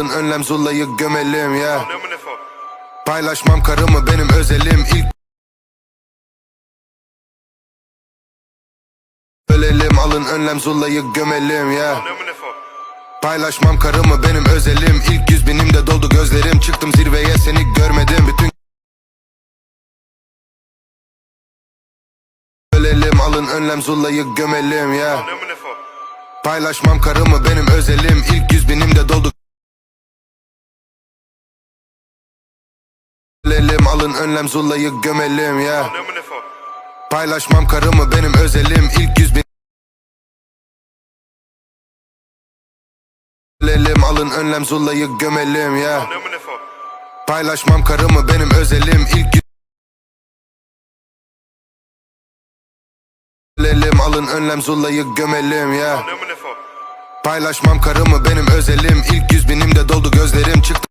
alın önlem Zula'yı gömelim ya? Paylaşmam karımı benim özelim ilk. Ölelim alın önlem Zula'yı gömelim ya? Paylaşmam karımı benim özelim İlk. Yüz binimde doldu gözlerim Çıktım zirveye seni görmedim. Bütün Ölelim alın önlem Zula'yı gömelim ya? Paylaşmam karımı benim özelim İlk. Yüz binimde doldu Ölelim alın önlem Zula'yı gömelim ya for? Paylaşmam karımı benim özelim İlk yüz bin Ölelim alın önlem Zula'yı gömelim ya for? Paylaşmam karımı benim özelim İlk yüz Ölelim alın önlem Zula'yı gömelim ya for? Paylaşmam karımı benim özelim İlk yüz binimde doldu gözlerim çıktı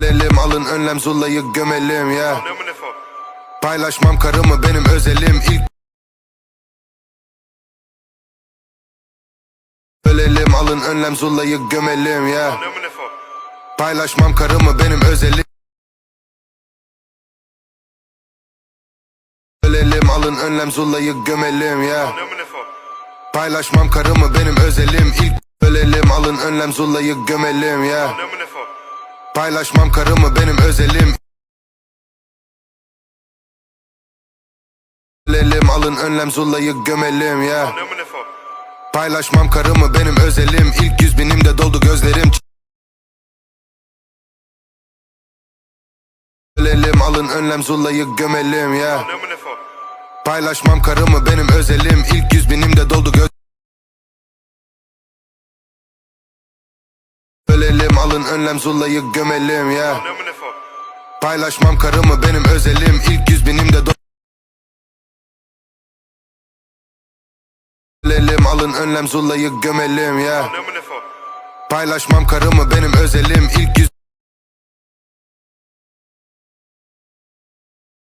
Ölelim alın önlem Zula'yı gömelim ya? Paylaşmam karımı benim özelim ilk Ölelim alın önlem Zula'yı gömelim ya? Paylaşmam karımı benim özelim Ölelim alın önlem Zula'yı gömelim ya? Paylaşmam karımı benim özelim ilk Ölelim alın önlem Zula'yı gömelim ya for? Paylaşmam karımı benim özelim Ölelim alın önlem Zula'yı gömelim ya for? Paylaşmam karımı benim özelim İlk yüz binimde doldu gözlerim Ölelim alın önlem Zula'yı gömelim ya for? Paylaşmam karımı benim özelim Ölelim alın önlem Zula'yı gömelim ya for? Paylaşmam karımı benim özelim İlk yüz binimde do Ölelim alın önlem Zula'yı gömelim ya for? Paylaşmam karımı benim özelim İlk yüz